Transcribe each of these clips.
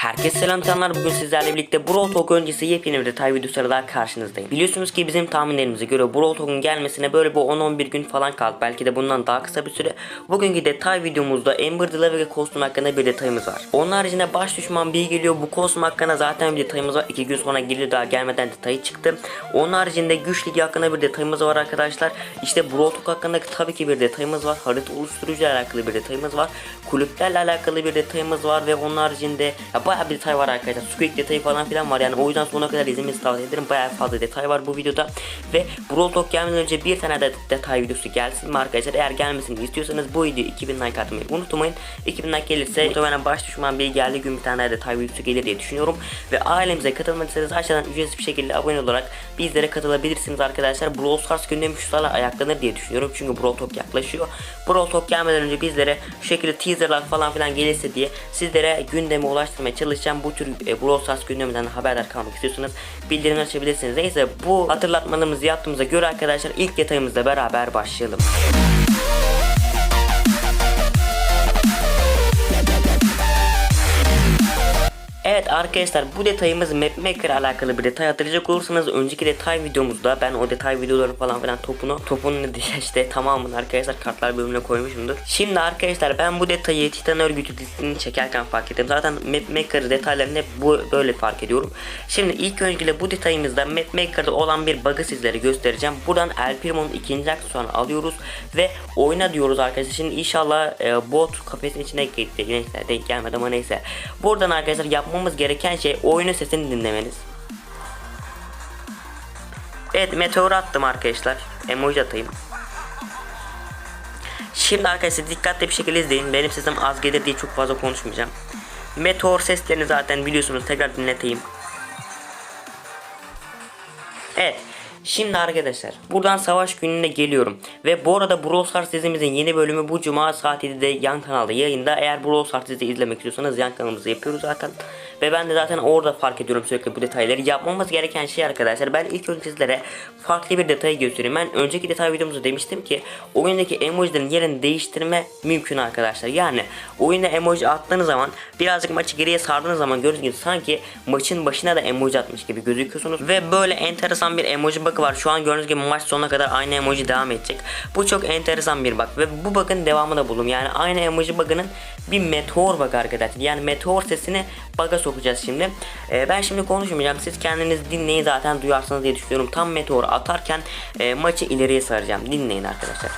Herkese selam canlar bugün sizlerle birlikte Brawl Talk öncesi yepyeni bir detay videosuyla daha karşınızdayım. Biliyorsunuz ki bizim tahminlerimize göre Brawl Talk'un gelmesine böyle bu 10-11 gün falan kaldı. Belki de bundan daha kısa bir süre. Bugünkü detay videomuzda Amber Delivery kostüm hakkında bir detayımız var. Onun haricinde baş düşman bir geliyor. Bu kostüm hakkında zaten bir detayımız var. 2 gün sonra geliyor daha gelmeden detayı çıktı. Onun haricinde güç ligi hakkında bir detayımız var arkadaşlar. İşte Brawl Talk hakkında tabii ki bir detayımız var. Harita oluşturucuyla alakalı bir detayımız var. Kulüplerle alakalı bir detayımız var ve onun haricinde ya bayağı bir detay var arkadaşlar. Squeak detayı falan filan var yani o yüzden sonuna kadar izlemenizi tavsiye ederim. Bayağı fazla detay var bu videoda ve Brawl Talk gelmeden önce bir tane de detay videosu gelsin mi arkadaşlar? Eğer gelmesini istiyorsanız bu video 2000 like atmayı unutmayın. 2000 like gelirse muhtemelen baş düşman bir geldi gün bir tane daha detay videosu gelir diye düşünüyorum. Ve ailemize katılmak isterseniz aşağıdan ücretsiz bir şekilde abone olarak bizlere katılabilirsiniz arkadaşlar. Brawl Stars gündemi şu ayaklanır diye düşünüyorum. Çünkü Brawl Talk yaklaşıyor. Brawl Talk gelmeden önce bizlere şu şekilde teaserlar falan filan gelirse diye sizlere gündeme ulaştırmaya çalışacağım. Bu tür e, Brawl Stars gündeminden haberdar kalmak istiyorsanız bildirim açabilirsiniz. Neyse bu hatırlatmalarımızı yaptığımıza göre arkadaşlar ilk detayımızla beraber başlayalım. Evet arkadaşlar bu detayımız Mapmaker ile alakalı bir detay hatırlayacak olursanız önceki detay videomuzda ben o detay videoları falan filan topunu topun ne diye işte tamamını arkadaşlar kartlar bölümüne koymuşumdur. Şimdi arkadaşlar ben bu detayı Titan örgütü dizisini çekerken fark ettim. Zaten Mapmaker detaylarını hep bu böyle fark ediyorum. Şimdi ilk öncelikle bu detayımızda Mapmaker'da olan bir bug'ı sizlere göstereceğim. Buradan El Primo'nun ikinci aksesuarını alıyoruz ve oyna diyoruz arkadaşlar. Şimdi inşallah e, bot kafesin içine gitti. Neyse denk gelmedi ama neyse. Buradan arkadaşlar yapmamız gereken şey oyunun sesini dinlemeniz. Evet meteor attım arkadaşlar. Emoji atayım. Şimdi arkadaşlar dikkatli bir şekilde izleyin. Benim sesim az gelir diye çok fazla konuşmayacağım. Meteor seslerini zaten biliyorsunuz. Tekrar dinleteyim. Evet. Şimdi arkadaşlar buradan savaş gününe geliyorum. Ve bu arada Brawl Stars dizimizin yeni bölümü bu cuma saat 7'de yan kanalda yayında. Eğer Brawl Stars dizi izlemek istiyorsanız yan kanalımızda yapıyoruz zaten. Ve ben de zaten orada fark ediyorum sürekli bu detayları. Yapmamız gereken şey arkadaşlar ben ilk önce sizlere farklı bir detayı göstereyim. Ben önceki detay videomuzda demiştim ki oyundaki emojilerin yerini değiştirme mümkün arkadaşlar. Yani oyunda emoji attığınız zaman birazcık maçı geriye sardığınız zaman gördüğünüz gibi sanki maçın başına da emoji atmış gibi gözüküyorsunuz. Ve böyle enteresan bir emoji bug'ı var. Şu an gördüğünüz gibi maç sonuna kadar aynı emoji devam edecek. Bu çok enteresan bir bug ve bu bug'ın devamı da bulun. Yani aynı emoji bug'ının bir meteor bug arkadaşlar. Yani meteor sesini bug'a sokacağız şimdi. Ee, ben şimdi konuşmayacağım. Siz kendiniz dinleyin zaten duyarsınız diye düşünüyorum. Tam meteor atarken e, maçı ileriye saracağım. Dinleyin arkadaşlar.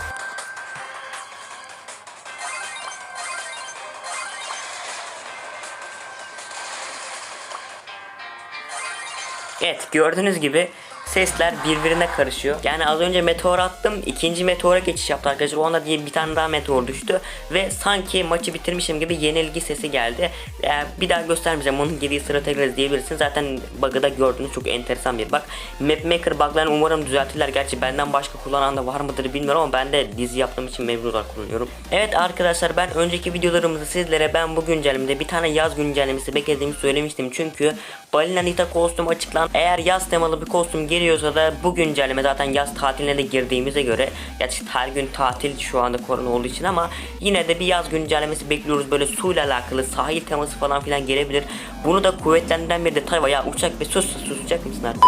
Evet gördüğünüz gibi sesler birbirine karışıyor. Yani az önce meteor attım. ikinci meteora geçiş yaptı arkadaşlar. O anda diye bir tane daha meteor düştü. Ve sanki maçı bitirmişim gibi yenilgi sesi geldi. Ee, bir daha göstermeyeceğim. Onun geriye sıra tekrar izleyebilirsiniz. Zaten bug'ı da gördüğünüz çok enteresan bir bug. Mapmaker bug'larını umarım düzeltirler. Gerçi benden başka kullanan da var mıdır bilmiyorum ama ben de dizi yaptığım için memnun olarak kullanıyorum. Evet arkadaşlar ben önceki videolarımızı sizlere ben bu güncellemede bir tane yaz güncellemesi beklediğimi söylemiştim. Çünkü Balina Nita kostüm açıklan. Eğer yaz temalı bir kostüm geliyorsa da bu güncelleme zaten yaz tatiline de girdiğimize göre gerçi her gün tatil şu anda korona olduğu için ama yine de bir yaz güncellemesi bekliyoruz. Böyle suyla alakalı sahil teması falan filan gelebilir. Bunu da kuvvetlendiren bir detay var. Ya uçak bir sus susacak mısın artık?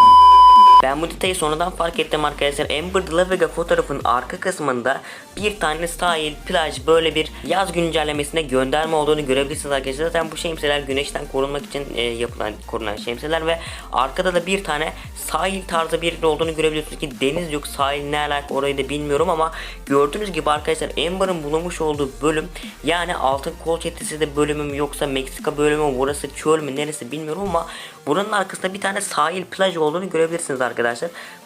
Ben bu detayı sonradan fark ettim arkadaşlar. Amber The Vega fotoğrafın arka kısmında bir tane sahil, plaj böyle bir yaz güncellemesine gönderme olduğunu görebilirsiniz arkadaşlar. Zaten bu şemsiyeler güneşten korunmak için e, yapılan korunan şemsiyeler ve arkada da bir tane sahil tarzı bir olduğunu görebiliyorsunuz ki deniz yok sahil ne alaka orayı da bilmiyorum ama gördüğünüz gibi arkadaşlar Amber'ın bulunmuş olduğu bölüm yani altın kol çetesi de bölümüm yoksa Meksika bölümü burası çöl mü neresi bilmiyorum ama buranın arkasında bir tane sahil plaj olduğunu görebilirsiniz arkadaşlar.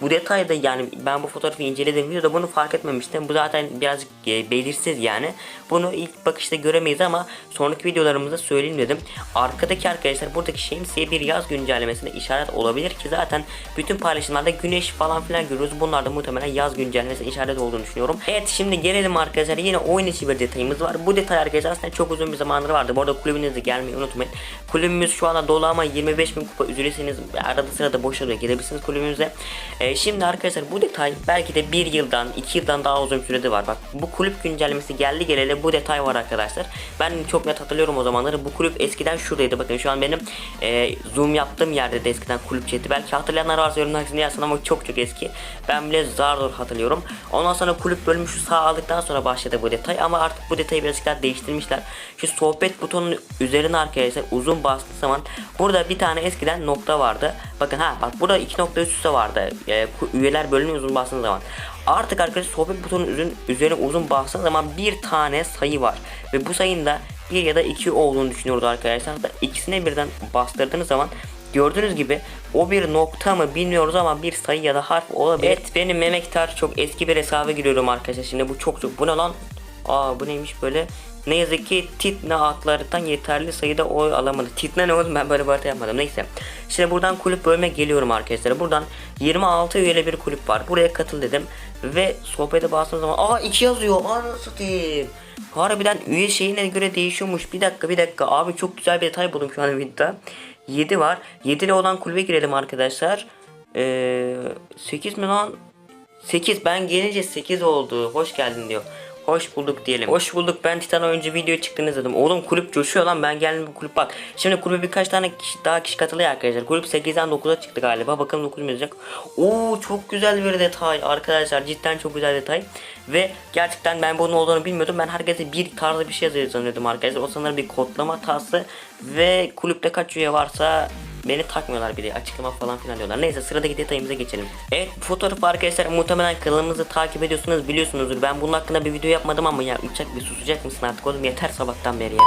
Bu detayda yani ben bu fotoğrafı inceledim videoda bunu fark etmemiştim. Bu zaten birazcık e, belirsiz yani. Bunu ilk bakışta göremeyiz ama sonraki videolarımızda söyleyeyim dedim. Arkadaki arkadaşlar buradaki şemsiye bir yaz güncellemesine işaret olabilir ki zaten bütün paylaşımlarda güneş falan filan görüyoruz. Bunlar da muhtemelen yaz güncellemesine işaret olduğunu düşünüyorum. Evet şimdi gelelim arkadaşlar yine oyun içi bir detayımız var. Bu detay arkadaşlar aslında çok uzun bir zamandır vardı. Bu arada kulübünüze gelmeyi unutmayın. Kulübümüz şu anda dolu ama 25 bin kupa üzülürseniz arada sırada boş oluyor. Gelebilirsiniz kulübümüze. Günümüze. E, şimdi arkadaşlar bu detay belki de bir yıldan iki yıldan daha uzun sürede var. Bak bu kulüp güncellemesi geldi geleli bu detay var arkadaşlar. Ben çok net hatırlıyorum o zamanları. Bu kulüp eskiden şuradaydı. Bakın şu an benim e, zoom yaptığım yerde de eskiden kulüp chat'i. Belki hatırlayanlar varsa yorumlar kısmına yazsın ama çok çok eski. Ben bile zar zor hatırlıyorum. Ondan sonra kulüp bölümü şu sağ aldıktan sonra başladı bu detay ama artık bu detayı birazcık daha değiştirmişler. Şu sohbet butonunun üzerine arkadaşlar uzun bastığı zaman burada bir tane eskiden nokta vardı. Bakın ha bak burada iki nokta üst üste vardı. E, üyeler bölümü uzun bastığınız zaman. Artık arkadaşlar sohbet butonunun üzerine, uzun bastığınız zaman bir tane sayı var. Ve bu sayının da bir ya da iki olduğunu düşünüyoruz arkadaşlar. Hatta ikisine birden bastırdığınız zaman Gördüğünüz gibi o bir nokta mı bilmiyoruz ama bir sayı ya da harf olabilir. Evet benim Memektar çok eski bir hesaba giriyorum arkadaşlar. Şimdi bu çok çok bu ne lan? Aa bu neymiş böyle? Ne yazık ki Titna adlarından yeterli sayıda oy alamadı. Titna ne oğlum ben böyle bir yapmadım. Neyse. Şimdi buradan kulüp bölüme geliyorum arkadaşlar. Buradan 26 üyeli bir kulüp var. Buraya katıl dedim. Ve sohbete bastığım zaman aa 2 yazıyor. Anasını satayım. Harbiden üye şeyine göre değişiyormuş. Bir dakika bir dakika. Abi çok güzel bir detay buldum şu an videoda. 7 var. 7 ile olan kulübe girelim arkadaşlar. Ee, 8 mi lan? 8 ben gelince 8 oldu. Hoş geldin diyor. Hoş bulduk diyelim. Hoş bulduk. Ben Titan oyuncu video çıktınız dedim. Oğlum kulüp coşuyor lan. Ben geldim bu kulüp bak. Şimdi kulübe birkaç tane kişi, daha kişi katılıyor arkadaşlar. Kulüp 8'den 9'a çıktı galiba. Bakalım 9 mu yazacak. Oo çok güzel bir detay arkadaşlar. Cidden çok güzel detay. Ve gerçekten ben bunun olduğunu bilmiyordum. Ben herkese bir tarzı bir şey yazıyor sanıyordum arkadaşlar. O sanırım bir kodlama hatası. Ve kulüpte kaç üye varsa Beni takmıyorlar bile açıklama falan filan diyorlar. Neyse sıradaki detayımıza geçelim. Evet bu fotoğrafı arkadaşlar muhtemelen kanalımızı takip ediyorsunuz biliyorsunuzdur. Ben bunun hakkında bir video yapmadım ama ya uçak bir susacak mısın artık oğlum yeter sabahtan beri ya.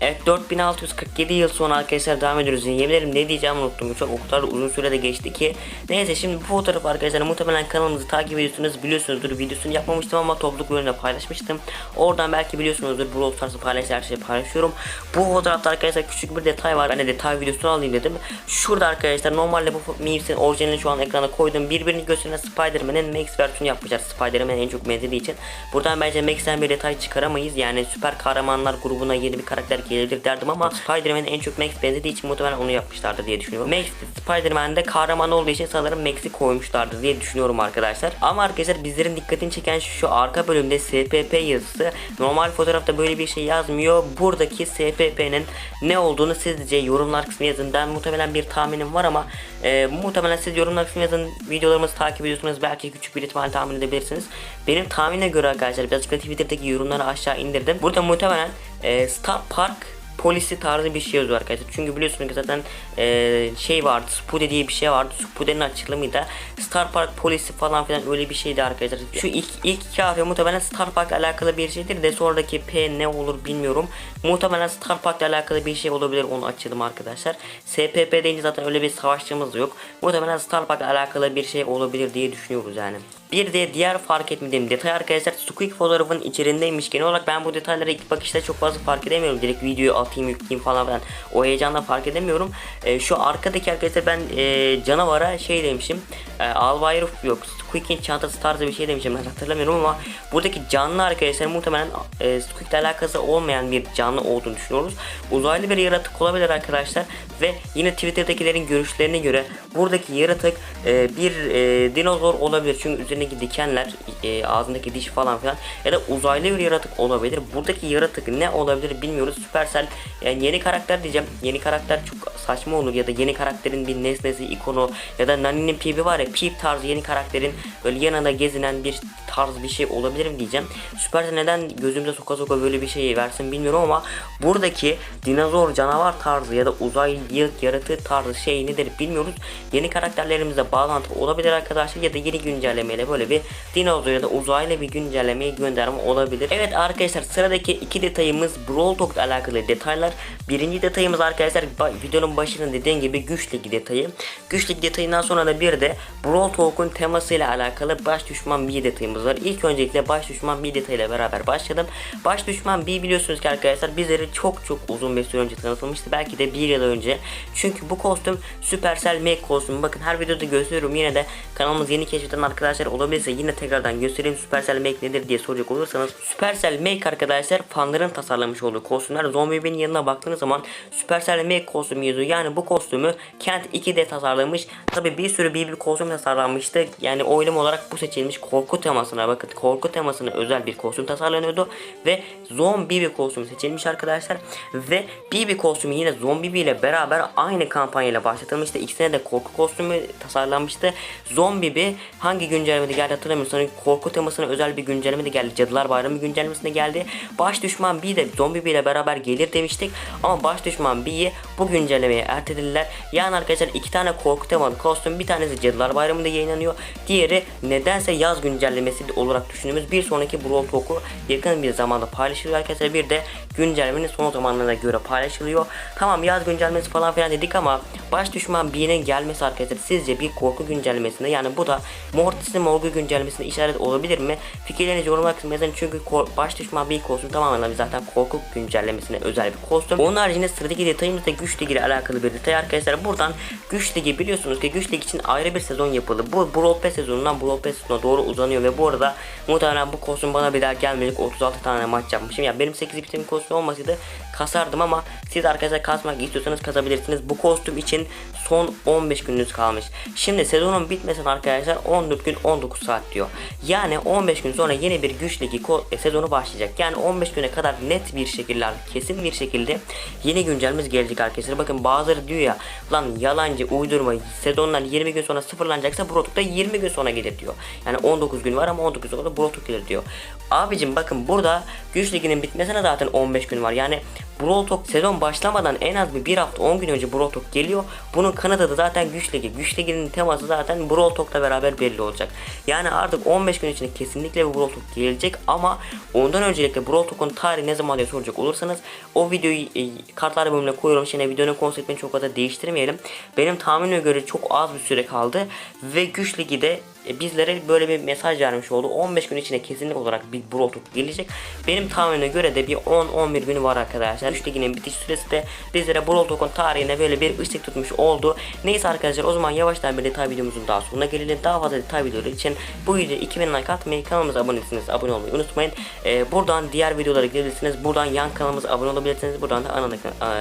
Evet 4647 yıl sonra arkadaşlar devam ediyoruz. Yeminlerim ne diyeceğimi unuttum. Çok o kadar uzun sürede geçti ki. Neyse şimdi bu fotoğrafı arkadaşlar muhtemelen kanalımızı takip ediyorsunuz. Biliyorsunuzdur videosunu yapmamıştım ama topluluk bölümünde paylaşmıştım. Oradan belki biliyorsunuzdur Brawl Stars'ı paylaştığı her şeyi paylaşıyorum. Bu fotoğrafta arkadaşlar küçük bir detay var. Ben de detay videosunu alayım dedim. Şurada arkadaşlar normalde bu memes'in orijinalini şu an ekrana koydum. Birbirini gösteren Spider-Man'in Max versiyonu yapmışlar. Spider-Man'e en çok benzediği için. Buradan bence Max'ten bir detay çıkaramayız. Yani süper kahramanlar grubuna yeni bir karakter gelebilir derdim ama Spider-Man en çok Max benzediği için muhtemelen onu yapmışlardı diye düşünüyorum. Max Spider-Man'de kahraman olduğu için sanırım Max'i koymuşlardı diye düşünüyorum arkadaşlar. Ama arkadaşlar bizlerin dikkatini çeken şu arka bölümde SPP yazısı. Normal fotoğrafta böyle bir şey yazmıyor. Buradaki SPP'nin ne olduğunu sizce yorumlar kısmına yazın. Ben muhtemelen bir tahminim var ama e, muhtemelen siz yorumlar kısmına yazın. Videolarımızı takip ediyorsunuz. Belki küçük bir ihtimal tahmin edebilirsiniz. Benim tahminime göre arkadaşlar birazcık da Twitter'daki yorumları aşağı indirdim. Burada muhtemelen e, Star Park polisi tarzı bir şey yazıyor arkadaşlar. Çünkü biliyorsunuz ki zaten e, şey vardı. Spude diye bir şey vardı. Spude'nin açıklamayı da Star Park polisi falan filan öyle bir şeydi arkadaşlar. Şu ilk, ilk iki muhtemelen Star Park'la alakalı bir şeydir de sonraki P ne olur bilmiyorum. Muhtemelen Star Park'la alakalı bir şey olabilir onu açalım arkadaşlar. SPP deyince zaten öyle bir savaşçımız yok. Muhtemelen Star Park'la alakalı bir şey olabilir diye düşünüyoruz yani. Bir de diğer fark etmediğim detay arkadaşlar Squeak fotoğrafın içerindeymiş. Genel olarak ben bu detayları ilk bakışta çok fazla fark edemiyorum. Direkt videoyu atayım yükleyeyim falan filan. O heyecanla fark edemiyorum. E, şu arkadaki arkadaşlar ben e, canavara şey demişim. E, yok. Squeak'in çantası tarzı bir şey demişim ben hatırlamıyorum ama buradaki canlı arkadaşlar muhtemelen e, Squeak'le alakası olmayan bir canlı olduğunu düşünüyoruz. Uzaylı bir yaratık olabilir arkadaşlar ve yine Twitter'dakilerin görüşlerine göre buradaki yaratık e, bir e, dinozor olabilir çünkü üzerindeki dikenler e, ağzındaki diş falan filan ya da uzaylı bir yaratık olabilir. Buradaki yaratık ne olabilir bilmiyoruz. Supercell yani yeni karakter diyeceğim. Yeni karakter çok saçma olur ya da yeni karakterin bir nesnesi, ikonu ya da Nani'nin Peep'i var ya Peep tarzı yeni karakterin böyle yanında gezinen bir tarz bir şey olabilir mi diyeceğim. Supercell neden gözümüze soka soka böyle bir şey versin bilmiyorum ama buradaki dinozor canavar tarzı ya da uzaylı yaratığı tarzı şey nedir bilmiyoruz. Yeni karakterlerimize bağlantı olabilir arkadaşlar ya da yeni güncellemeyle böyle bir dinozor ya da uzaylı bir güncellemeye gönderme olabilir. Evet arkadaşlar sıradaki iki detayımız Brawl Talk ile alakalı detaylar. Birinci detayımız arkadaşlar videonun başında dediğim gibi güç ligi detayı. Güç ligi detayından sonra da bir de Brawl Talk'un temasıyla alakalı baş düşman bir detayımız var. İlk öncelikle baş düşman bir detayıyla beraber başladım. Baş düşman bir biliyorsunuz ki arkadaşlar bizlere çok çok uzun bir süre önce tanıtılmıştı. Belki de bir yıl önce. Çünkü bu kostüm Supercell Make kostümü. Bakın her videoda gösteriyorum. Yine de kanalımız yeni keşfeden arkadaşlar olabilirse yine tekrardan göstereyim Supercell Make nedir diye soracak olursanız. Supercell Make arkadaşlar fanların tasarlamış olduğu kostümler. Zombie'nin yanına baktığınız zaman Supercell Make kostümü yazıyor. Yani bu kostümü Kent 2D tasarlamış. Tabi bir sürü bir bir kostüm tasarlanmıştı. Yani oylum olarak bu seçilmiş korku temasına bakın. Korku temasına özel bir kostüm tasarlanıyordu. Ve zombi bir kostüm seçilmiş arkadaşlar. Ve BB kostümü yine zombi ile beraber aynı kampanyayla başlatılmıştı. İkisine de korku kostümü tasarlanmıştı. Zombi bir hangi güncellemede geldi hatırlamıyorum. Sonra korku temasına özel bir güncelleme de geldi. Cadılar Bayramı güncellemesinde geldi. Baş düşman bir de zombi ile beraber gelir demiştik. Ama baş düşman B'yi bu güncellemeye ertelediler. Yani arkadaşlar iki tane korku temalı kostüm. Bir tanesi Cadılar Bayramı'nda yayınlanıyor. Diğeri nedense yaz güncellemesi olarak düşündüğümüz bir sonraki Brawl Talk'u yakın bir zamanda paylaşılıyor arkadaşlar. Bir de güncellemenin son zamanlarına göre paylaşılıyor. Tamam yaz güncellemesi falan filan dedik ama baş düşman B'nin gelmesi arkadaşlar sizce bir korku güncellemesinde yani bu da Mortis'in Morgu güncellemesinde işaret olabilir mi? Fikirlerinizi yorumlar kısmına yazın çünkü baş düşman bir kostüm tamamen zaten korku güncellemesine özel bir kostüm. Onun haricinde sıradaki detayımız da güç ligi ile alakalı bir detay arkadaşlar. Buradan güç ligi biliyorsunuz ki güç lig için ayrı bir sezon yapıldı. Bu Brawl sezonundan Brawl Pass sezonuna doğru uzanıyor ve bu arada muhtemelen bu kostüm bana bir daha gelmeyecek 36 tane maç yapmışım. Ya benim 8 bitim kostüm olmasaydı kasardım ama siz arkadaşlar kasmak istiyorsanız kasabilirsiniz. Bu kostüm için son 15 gününüz kalmış. Şimdi sezonun bitmesine arkadaşlar 14 gün 19 saat diyor. Yani 15 gün sonra yeni bir güç ligi e, sezonu başlayacak. Yani 15 güne kadar net bir şekilde kesin bir şekilde yeni güncelimiz gelecek arkadaşlar. Bakın bazıları diyor ya lan yalancı uydurma sezonlar 20 gün sonra sıfırlanacaksa Brotok da 20 gün sonra gelir diyor. Yani 19 gün var ama 19 gün sonra Brotok gelir diyor. Abicim bakın burada güç liginin bitmesine zaten 15 gün var. Yani Brawl Talk sezon başlamadan en az bir, bir hafta 10 gün önce Brawl Talk geliyor. Bunun kanadı da zaten güç ligi. Güç liginin teması zaten Brawl Talk'la beraber belli olacak. Yani artık 15 gün içinde kesinlikle bir Brawl Talk gelecek ama ondan öncelikle Brawl Talk'un tarihi ne zaman diye soracak olursanız o videoyu e, kartlar bölümüne koyuyorum. Şimdi videonun konseptini çok fazla değiştirmeyelim. Benim tahminime göre çok az bir süre kaldı ve güç ligi de e, bizlere böyle bir mesaj vermiş oldu. 15 gün içinde kesinlik olarak bir Talk gelecek. Benim tahminime göre de bir 10-11 gün var arkadaşlar. 3 liginin bitiş süresi de bizlere Talk'un tarihine böyle bir ışık tutmuş oldu. Neyse arkadaşlar o zaman yavaştan bir detay videomuzun daha sonuna gelelim. Daha fazla detay videoları için bu videoya 2000 like atmayı kanalımıza abone değilseniz abone olmayı unutmayın. Ee, buradan diğer videolara gidebilirsiniz. Buradan yan kanalımıza abone olabilirsiniz. Buradan da ana,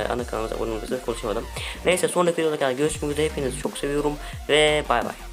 ana kanalımıza abone olabilirsiniz. Konuşamadım. Neyse sonraki videoda kadar görüşmek üzere. Hepinizi çok seviyorum ve bay bay.